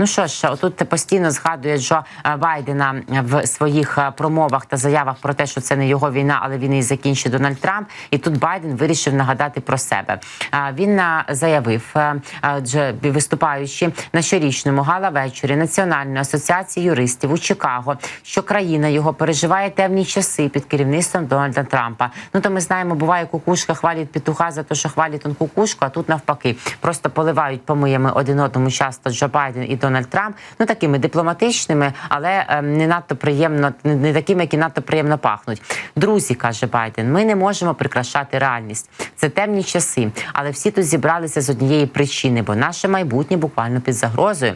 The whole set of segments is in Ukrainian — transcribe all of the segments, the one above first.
Ну що ж, тут постійно згадує Джо е, Байдена в своїх е, промовах та заявах про те, що це не його війна, але він її закінчить Дональд Трамп. І тут Байден вирішив нагадати про себе. Він е, заявив, е, виступаючи на щорічному гала-вечорі Національної асоціації юристів у Чикаго, що країна його переживає темні часи під керівництвом Дональда Трампа. Ну то ми знаємо, буває кукушка хвалить петуха за те, що хвалить он кукушку, а тут навпаки просто поливають помиями один одному часто Джо Байден і Дональд Трамп. Ну такими дипломатичними, але ем, не надто приємно, не такими, які надто приємно пахнуть. Друзі, каже Байден, ми не можемо прикрашати реальність. Це темні часи, але всі тут зібралися з однієї причини, бо наше майбутнє буквально під загрозою.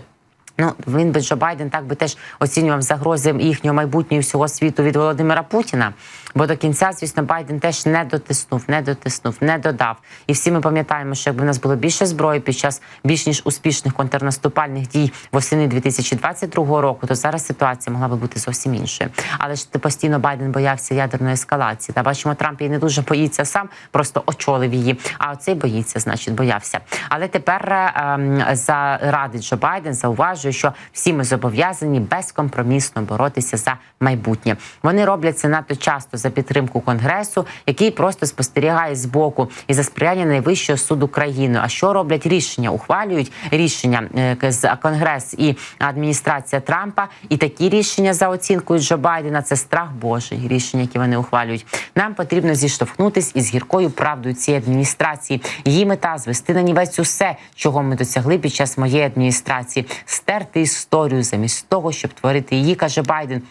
Ну, він би Джо Байден так би теж оцінював загрози їхнього майбутнього всього світу від Володимира Путіна. Бо до кінця, звісно, Байден теж не дотиснув, не дотиснув, не додав. І всі ми пам'ятаємо, що якби в нас було більше зброї під час більш ніж успішних контрнаступальних дій восени 2022 року, то зараз ситуація могла би бути зовсім іншою. Але ж постійно Байден боявся ядерної ескалації. Та бачимо, Трамп її не дуже боїться сам, просто очолив її. А оцей боїться, значить, боявся. Але тепер ем, за ради Джо Байден зауважує, що всі ми зобов'язані безкомпромісно боротися за майбутнє. Вони роблять це надто часто за підтримку конгресу, який просто спостерігає з боку і за сприяння найвищого суду країни. А що роблять рішення? Ухвалюють рішення е, з конгрес і адміністрація Трампа. І такі рішення за оцінкою Джо Байдена це страх Божий. Рішення, які вони ухвалюють. Нам потрібно зіштовхнутись із гіркою правдою цієї адміністрації. Її мета звести на нівець усе, чого ми досягли під час моєї адміністрації, стерти історію замість того, щоб творити її, каже Байден.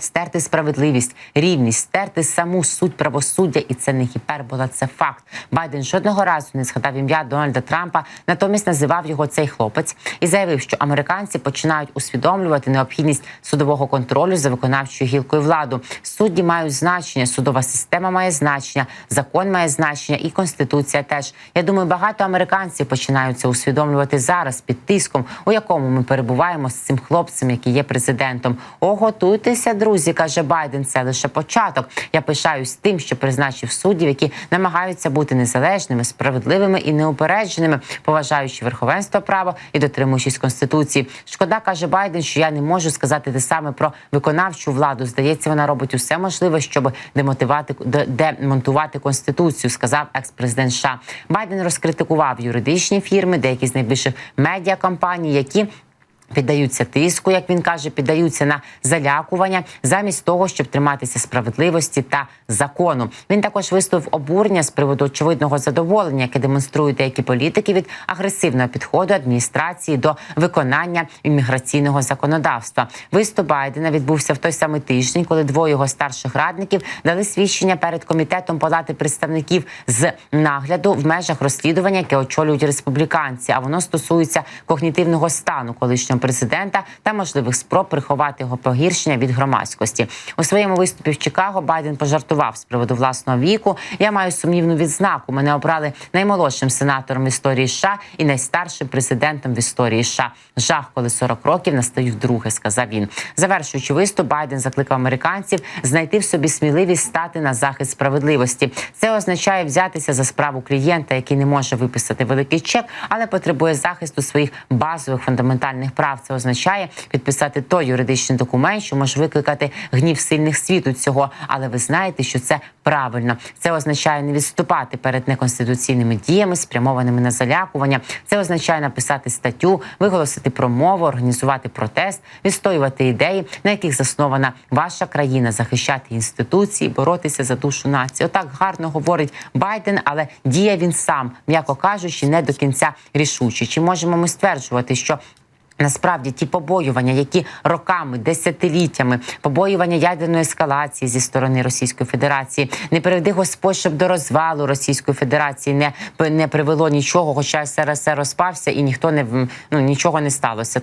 Стерти справедливість, рівність, стерти саму суть правосуддя, і це не гіпербола, це факт. Байден жодного разу не згадав ім'я Дональда Трампа, натомість називав його цей хлопець і заявив, що американці починають усвідомлювати необхідність судового контролю за виконавчою гілкою владу. Судді мають значення, судова система має значення, закон має значення, і конституція теж. Я думаю, багато американців починають це усвідомлювати зараз під тиском, у якому ми перебуваємо з цим хлопцем, який є президентом. О, готуйтеся, друзі, каже Байден. Це лише початок. Я пишаюсь тим, що призначив суддів, які намагаються бути незалежними, справедливими і неупередженими, поважаючи верховенство права і дотримуючись конституції. Шкода каже Байден, що я не можу сказати те саме про виконавчу владу. Здається, вона робить усе можливе, щоб демотивати де- демонтувати конституцію. Сказав екс-президент США. Байден розкритикував юридичні фірми, деякі з найбільших медіакомпаній, які Піддаються тиску, як він каже, піддаються на залякування замість того, щоб триматися справедливості та закону. Він також висловив обурення з приводу очевидного задоволення, яке демонструють деякі політики від агресивного підходу адміністрації до виконання імміграційного законодавства. Виступ Байдена відбувся в той самий тиждень, коли двоє його старших радників дали свідчення перед комітетом палати представників з нагляду в межах розслідування, яке очолюють республіканці. А воно стосується когнітивного стану колишнього президента та можливих спроб приховати його погіршення від громадськості. У своєму виступі в Чикаго Байден пожартував з приводу власного віку. Я маю сумнівну відзнаку. Мене обрали наймолодшим сенатором історії США і найстаршим президентом в історії США. Жах, коли 40 років настають вдруге, сказав він. Завершуючи виступ, Байден закликав американців знайти в собі сміливість стати на захист справедливості. Це означає взятися за справу клієнта, який не може виписати великий чек, але потребує захисту своїх базових фундаментальних прав. Це означає підписати той юридичний документ, що може викликати гнів сильних світу цього. Але ви знаєте, що це правильно. Це означає не відступати перед неконституційними діями, спрямованими на залякування. Це означає написати статтю, виголосити промову, організувати протест, відстоювати ідеї, на яких заснована ваша країна, захищати інституції, боротися за душу нації. Отак гарно говорить Байден, але діє він сам, м'яко кажучи, не до кінця рішуче. Чи можемо ми стверджувати, що Насправді ті побоювання, які роками, десятиліттями, побоювання ядерної ескалації зі сторони Російської Федерації, не приведи Господь, щоб до розвалу Російської Федерації не, не привело нічого, хоча СРСР розпався і ніхто не ну, нічого не сталося.